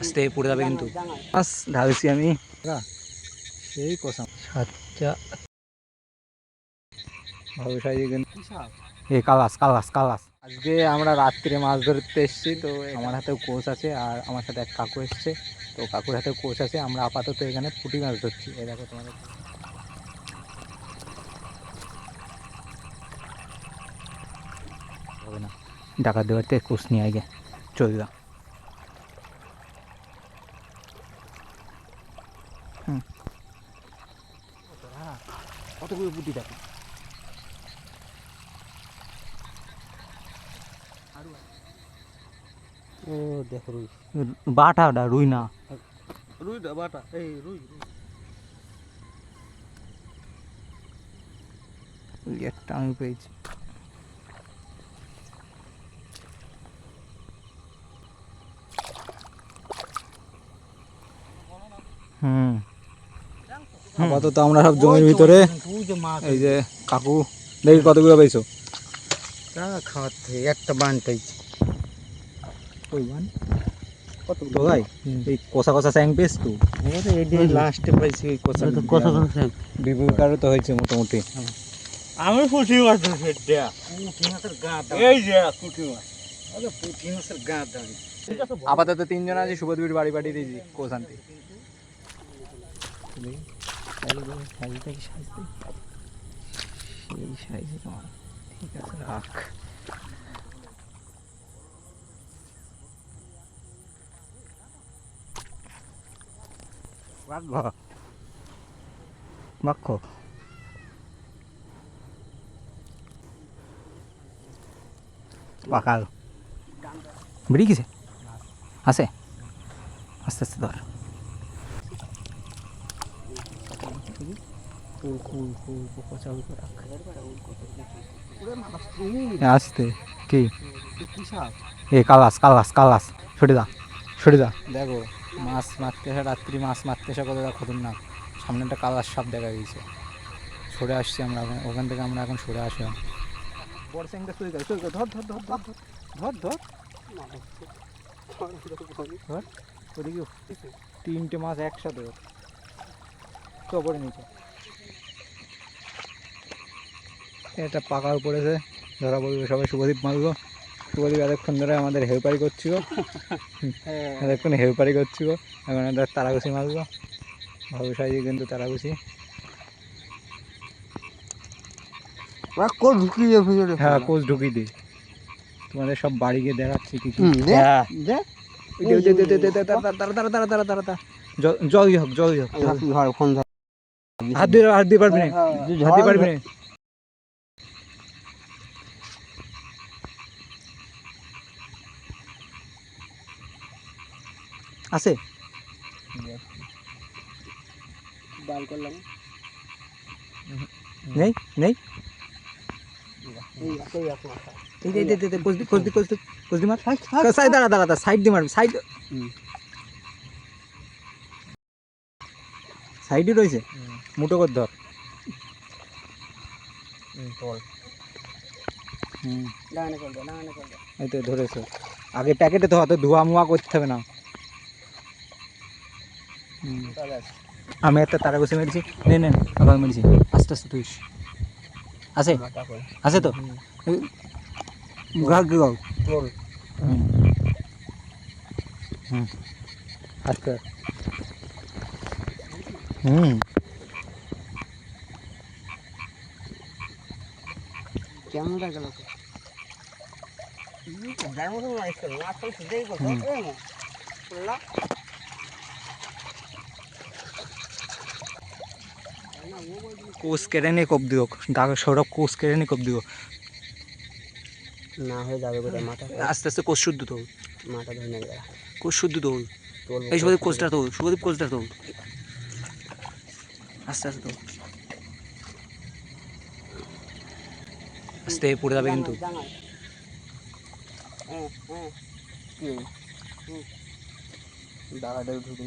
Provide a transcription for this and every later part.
আস্তে পড়ে যাবে কিন্তু। মাছ ঢালছি আমি। সেই কষা সাতটা। এ কালাস কালাস কালাস। আজকে আমরা রাত্রে মাছ ধরতে এসেছি তো আমার হাতেও কোচ আছে আর আমার সাথে এক কাকু এসছে। তো কাকুর হাতেও কোচ আছে আমরা আপাতত এখানে পুঁটি মাছ ধরছি। এই দেখো তোমাদের। হবে না। ডাকাত দেওয়ার থেকে কোচ নিয়ে আগে চলবা কতগুলো পুঁটি দেখো। ও দেখো রুই। বাটাটা রুই না। রুই দা বাটা এই রুই একটা আমি পেয়েছি। হুম। আপাতত আমরা সব জমির ভিতরে এই যে কাকু দেখি কতগুলো পাইছো তা খাওয়াতে একটা বান পাইছি ওই বান? কতগুলো? ভাই এই কষা কষা স্যাং পেয়েছ তো? ওরে এডি লাস্টে পাইছি ওই কথা কত বিপুলকারও তো হয়েছে মোটামুটি। আমি পুঁটি মাছ পুঁটি মাছের গা এই যে পুঁটি মাছ। পুঁটি মাছের গা দাঁড়ি আপাতত তিনজন আছে শুভদীর বাড়ি পাঠিয়ে দিয়েছি কোশান্তি ঠিক আছে রাখ। বাঘ বাক্ষ বাকাল বেরিয়ে গেছে? আছে? আস্তে আস্তে ধর। আস্তে কি? এ কালাস কালাস কালাস ছুটে দা ছুটে দা দেখো মাছ মারতে আসা রাত্রি মাছ মারতে আসা কতটা খতরনাক সামনে একটা কালার সাপ দেখা গেছে। সরে আসছি আমরা এখন ওখান থেকে আমরা এখন সরে আসলাম বড় স্যাংটা সরে গেল সরে ধর ধর ধর ধর ধর ধর। ধর ওদিকে তিনটে মাছ একসাথে তো পড়ে নিচে এটা পাকার পড়েছে ধরা পড়বে সবাই শুভদীপ মারলো শুভদীপ এতক্ষণ ধরে আমাদের হেল্পারি করছিল এতক্ষণ হেল্পারি করছিল এখন একটা তারাগুছি মারলো সাইজে কিন্তু তারাগুছি কোন ঢুকিয়ে ভিতরে হ্যাঁ কোচ ঢুকিয়ে দিই তোমাদের সব বাড়ি গিয়ে দেখাচ্ছি কি কি হুম, দে। হ্যাঁ। দে ওই দে, ওই দে, দে, দে, দে, দে, তাড়া, তাড়া, তাড়া, তাড়া, তাড়া, তাড়া, তাড়া। জল- হোক হোক হাত দিয়ে হাত দিয়ে পারবি না হাত দিয়ে পারবি না আছে? বাল করলাম। নেই? নেই? দাঁড়া দাঁড়া সাইড দিয়ে মারবি সাইড। সাইডে রয়েছে? মুটো কর ধর। ধরেছো। আগে প্যাকেটে তো অত ধোয়া মোয়া করতে হবে না। আমি একটা তারা বসে মেরেছি নে নে আবার মেরেছি আস্তে আস্তে তুই আছে? আছে তো? গাও চল হুম। হুম আস্তে হুম। কেমন লাগল না তো সুদেই কোষ কেটে নিয়ে কোপ দিও। সৌরভ কোষ কেটে নিয়ে কোপ দিও। না হয়ে যাবে কোথায় মাথা। আস্তে আস্তে কোষ শুদ্ধ তো মাথা ধরে নেবে কোষ শুদ্ধ তোল এই শুভদীপ কোচটা তো শুভদীপ কোচটা তো আস্তে আস্তে তো আস্তে পড়ে যাবে কিন্তু। দাঁড়াটা ঢুকে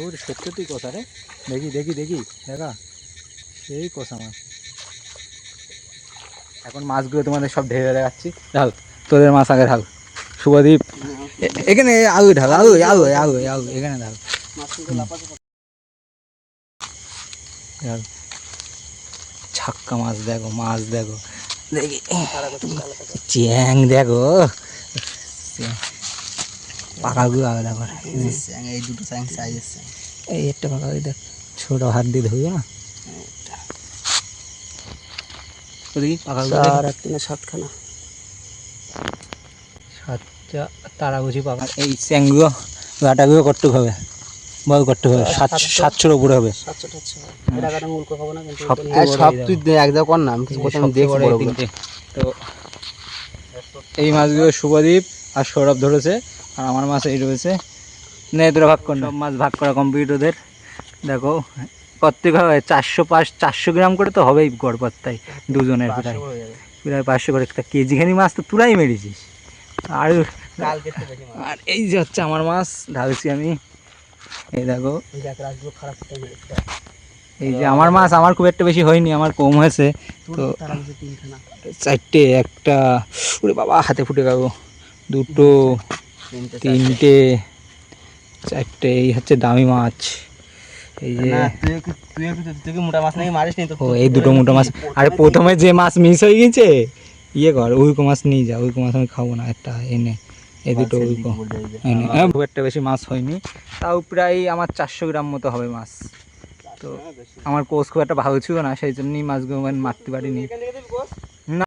ওর সত্যি কথা রে। দেখি দেখি দেখি। দেখা সেই কষা মাছ এখন মাছগুলো তোমাদের সব ঢেলে দেখাচ্ছি। ঢাল, তোদের মাছ আগে ঢাল। শুভদীপ এখানে আলু ঢাল, আলু আলু আলু আলু, এখানে ঢাল। ছাক্কা মাছ দেখো মাছ দেখো। দেখি। চ্যাং দেখো। পাকাগুলো আলাদা করে। এই দুটো সাইন সাইজ এই একটা পাকা দেখ ছোট হাত দিয়ে ধরবে না তো পাকাগুলো আর তিনে সাতখানা। সাতটা তারাগুছি পাকা। এই চ্যাংগুলো গাটাগুলো কট্টুক হবে। বল কট্টুক হবে। সাত সাতশোর উপরে হবে। সব তুই এক জায়গা কর না আমি কিছু প্রথমে দেখছি। তো এই মাছগুলো শুভদীপ আর সৌরভ ধরেছে। আর আমার মাছ এই রয়েছে। নে তোরা ভাগ কর সব মাছ ভাগ করা কমপ্লিট ওদের। দেখো প্রত্যেক হবে চারশো পাঁচ চারশো গ্রাম করে তো হবেই গড়পত্তায় দুজনের প্রায়। পাঁচশো প্রায় পাঁচশো করে। একটা কেজি খানি মাছ তো তুরাই মেরেছিস। আর। আর এই যে হচ্ছে আমার মাছ ঢালছি আমি। এই দেখো। এই যে আমার মাছ আমার খুব একটা বেশি হয়নি আমার কম হয়েছে। তো তারা চারটে একটা ওরে বাবা হাতে ফুটে গেল। দুটো তিনটে চারটে। এই হচ্ছে দামি মাছ। এই যে মোটা মাছ নাকি মারিস ও এই দুটো মোটো মাছ। আরে প্রথমে যে মাছ মিস হয়ে গেছে ইয়ে কর উইকো মাছ নিয়ে যা উইকো মাছ আমি খাব না একটা এনে। এই দুটো উইকো এনে। হ্যাঁ। খুব একটা বেশি মাছ হয়নি। তাও প্রায় আমার চারশো গ্রাম মতো হবে মাছ। তো আমার কোচ খুব একটা ভালো ছিল না সেই জন্যই মাছগুলো মারতে পারিনি।